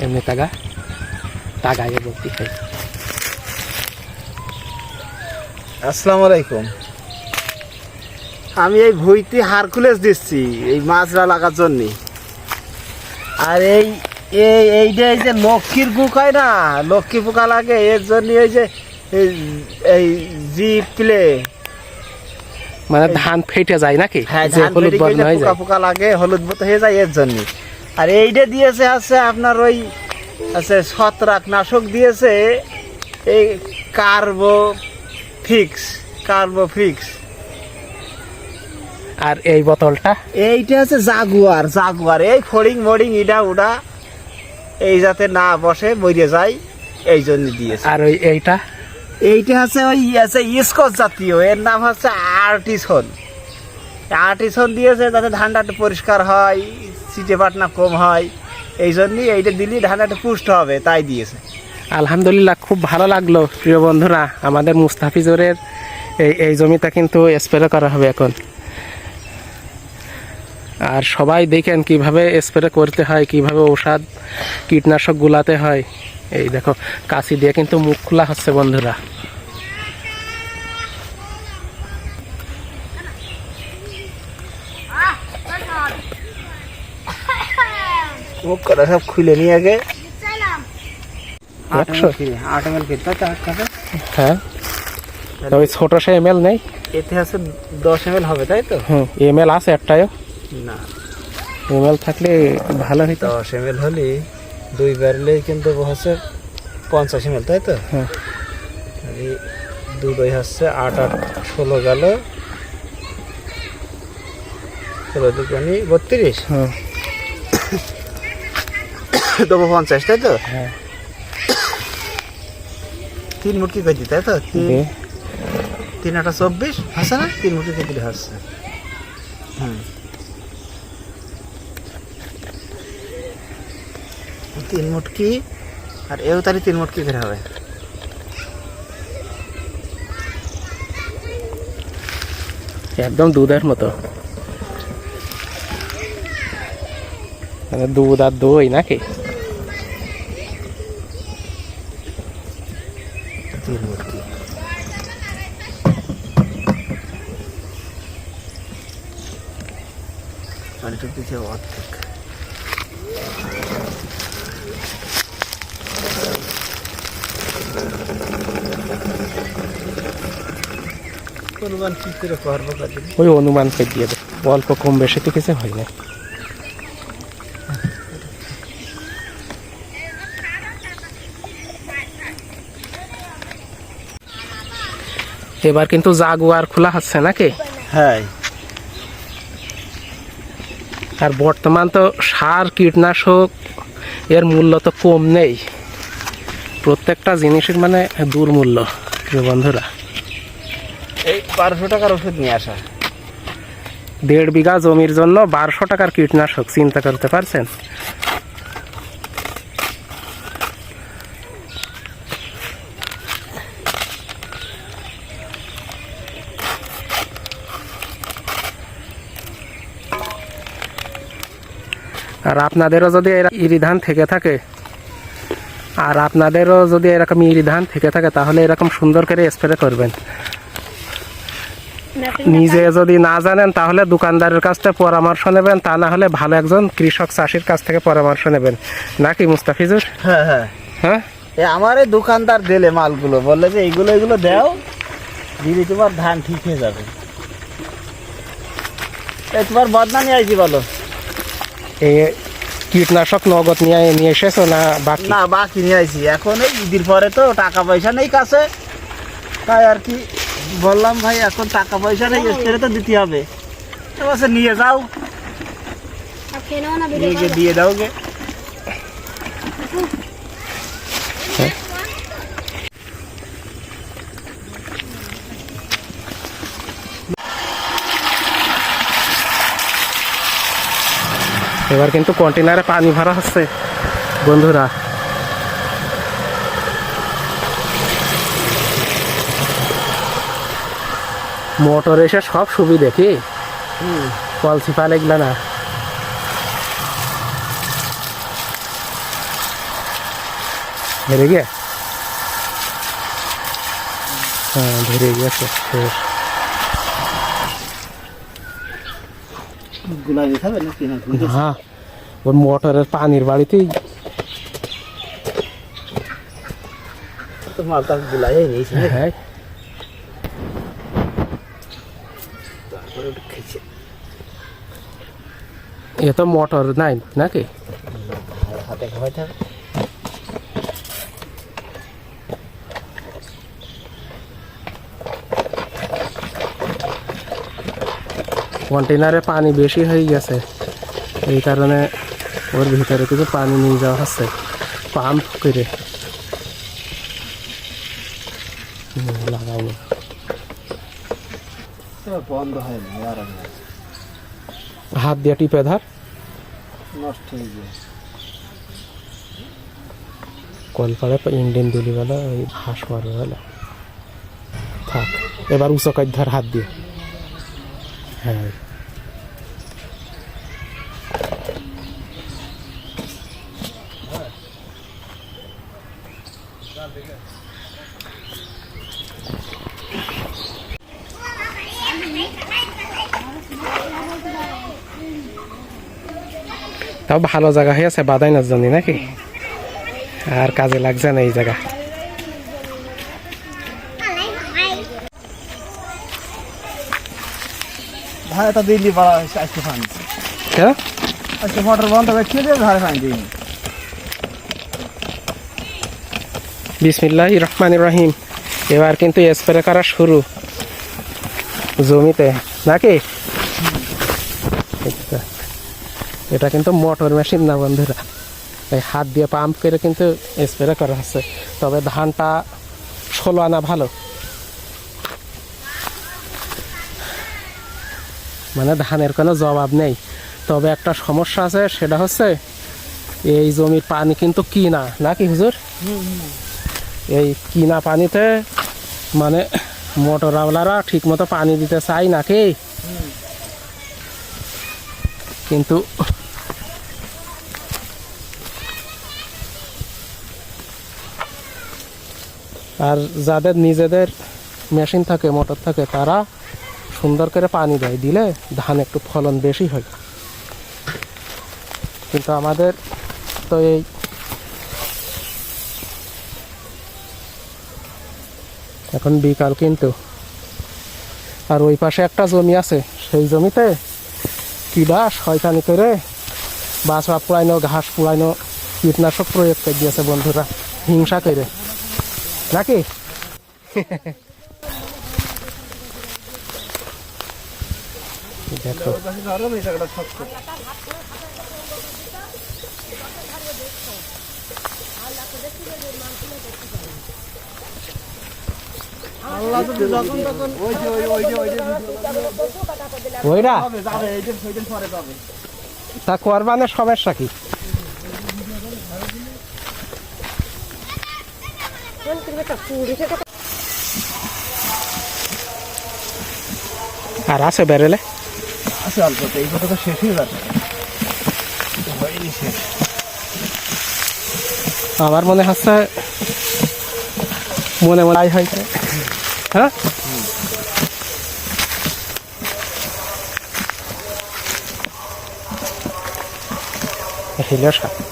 এমনি টাকা টাকা আগে বলতে খাই আসসালামু আলাইকুম। আমি এই ভুইতে হারকুলেস দিচ্ছি এই মাছরা লাগার জন্য। আর এই এই এইটা এই যে লক্ষ্মীর বুক হয় না লক্ষ্মী পোকা লাগে এর জন্য এই যে এই- এই জি প্লে। মানে ধান ফেটে যায় নাকি? হ্যাঁ পোকা পোকা লাগে হলুদ হয়ে যায় এর জন্য। আর এইটা দিয়েছে আছে আপনার ওই আছে ছত্রাক নাশক দিয়েছে এই কার্বো ফিক্স কার্বো ফিক্স। আর এই বোতলটা? এইটা হচ্ছে জাগুয়ার জাগুয়ার। এই ফড়িং মরিং ইডা উডা এই যাতে না বসে মরে যায় এই জন্য দিয়েছে। আর ওই এইটা? এইটা হচ্ছে ওই আছে ইস্কস জাতীয় এর নাম হচ্ছে আর্টিসন। আর্টিসন দিয়েছে যাতে ধানটা পরিষ্কার হয় সিটে পাটনা কম হয়, এই জন্যই এইটা দিলে ধান একটা পুষ্ট হবে, তাই দিয়েছে। আলহামদুলিল্লাহ, খুব ভালো লাগল, প্রিয় বন্ধুরা। আমাদের মুস্তাফিজুরের এই এই জমিটা কিন্তু স্প্রে করা হবে এখন। আর সবাই দেখেন কীভাবে স্প্রে করতে হয়, কীভাবে ঔষধ, কীটনাশক গুলাতে হয়। এই দেখো, কাশি দিয়ে কিন্তু মুখ খোলা হচ্ছে বন্ধুরা। মুখ করা সব খুলে নিয়ে আগে। একশো? আট এম এল কিনতে হ্যাঁ। ওই ছোটো সে এম নেই। এতে আছে দশ এম এল হবে তাই তো? হুম এম এল আছে একটাও না। এম এল থাকলে ভালো হইতো। দশ এম এল হলে দুই ব্যারেলে কিন্তু হচ্ছে পঞ্চাশ এম এল তাই তো? হ্যাঁ। দুটোই হচ্ছে আট আট ষোলো গেল। ষোলো দুপানি বত্রিশ। দেবো পঞ্চাশ তাই তো? হ্যাঁ। তিন মুটকি কেজি তাই তো? তিন। আটা চব্বিশ? হচ্ছে না? তিন মুটকি কেজি হচ্ছে হুম। তিন মুটকি আর এও তারি তিন মুটকি করে হবে। একদম দুধের মতো। মানে দুধ আর দই নাকি? অর্ধেক। অনুমান কি করে করব ওই অনুমান করে দিয়ে দেয় অল্প কম বেশি তো কিছু হয় না। এবার কিন্তু জাগুয়ার খোলা হচ্ছে নাকি? হ্যাঁ। আর বর্তমান তো সার কীটনাশক এর মূল্য তো কম নেই। প্রত্যেকটা জিনিসের মানে দুর্মূল্য প্রিয় বন্ধুরা। এই বারোশো টাকার ওষুধ নিয়ে আসা। দেড় বিঘা জমির জন্য বারোশো টাকার কীটনাশক চিন্তা করতে পারছেন? আর আপনাদেরও যদি ইরি ধান থেকে থাকে আর আপনাদেরও যদি এরকম ইরি ধান থেকে থাকে তাহলে এরকম সুন্দর করে স্প্রে করবেন। নিজে যদি না জানেন তাহলে দোকানদারের কাছ থেকে পরামর্শ নেবেন তা না হলে ভালো একজন কৃষক চাষির কাছ থেকে পরামর্শ নেবেন। নাকি মুস্তাফিজুর? হ্যাঁ হ্যাঁ। হ্যাঁ? এ আমার এই দোকানদার দিলে মালগুলো বললে যে এইগুলো এগুলো দাও দিদি তোমার ধান ঠিক হয়ে যাবে। তোমার বদনা নিয়ে আইছি বলো। এ কীটনাশক নগদ নিয়ে নিয়ে এসেছ না বাকি? না বাকি নিয়ে আসি এখন এই ঈদের পরে তো টাকা পয়সা নেই কাছে। তাই আর কি বললাম ভাই এখন টাকা পয়সা নেই এসে তো দিতে হবে। তো বসে নিয়ে যাও। নিয়ে দিয়ে দাও গে। এবার কিন্তু কন্টেনারে পানি ভরা হচ্ছে, বন্ধুরা। মোটর এসে সব সুবিধে কি? সিফা লাগবে না। ধরে গিয়ে? হ্যাঁ ধরে গিয়েছে গুলা দিতে হবে নাকি না গুলা না ওর মোটরের পানির বাড়িতেই তো মালটা গুলাই নিয়েছে হ্যাঁ তারপরে ওটা খেয়েছে এ তো মোটর নাই নাকি হাতে খাওয়াই থাকে কন্টেনারে পানি বেশি হয়ে গেছে। এই কারণে ওর ভিতরে কিছু পানি নিয়ে যাওয়া হচ্ছে পাম্প করে। আর হাত দিয়ে টিপে ধর। নষ্ট হয়ে যায় ইন্ডিয়ান দিলি বলে ওই হাঁস মারবে বলে। থাক এবার উঁচু কাজ ধর হাত দিয়ে। হ্যাঁ তাও ভালো জায়গা হয়েছে বাদাই না জানি নাকি আর কাজে লাগছে না এই জায়গা তো দিল্লি পাড়া আজকে ফান হ্যাঁ আজকে মোটর বন্ধ করে খেয়ে দিয়ে ধারে ফান দিই বিসমিল্লাহ রহমান রহিম। এবার কিন্তু স্প্রে করা শুরু? জমিতে। নাকি? আচ্ছা। এটা কিন্তু মোটর মেশিন না বন্ধুরা। এই হাত দিয়ে পাম্প করে কিন্তু স্প্রে করা হচ্ছে তবে ধানটা ষোলো আনা ভালো। মানে ধানের কোনো জবাব নেই। তবে একটা সমস্যা আছে, সেটা হচ্ছে এই জমির পানি কিন্তু কিনা, নাকি হুজুর? এই কিনা পানিতে মানে মোটরওয়ালারা ঠিক মতো পানি দিতে চাই নাকি? কিন্তু আর যাদের নিজেদের মেশিন থাকে, মোটর থাকে, তারা সুন্দর করে পানি দেয়, দিলে ধান একটু ফলন বেশি হয়। কিন্তু আমাদের তো এই এখন বিকাল কিন্তু। আর ওই পাশে একটা জমি আছে, সেই জমিতে কিবা শয়তানি করে বাসা পুরাইনো, ঘাস পুরাইনো কীটনাশক প্রয়োগ করে দিয়েছে বন্ধুরা, হিংসা করে। নাকি? দেখো। আল্লাহ তো যখন তখন ওই যে ওই ওই যে ওই যে ওইরা? যাবে যাবে এই যে ওই দিন পরে যাবে। তা করবানের সমস্যা কি? আর আছে বেরেলে? আছে অল্প এই কথা তো শেষই যাচ্ছে। আমার মনে হচ্ছে মনে মনে আয় হয়েছে। হ্যাঁ? হিলো সাপ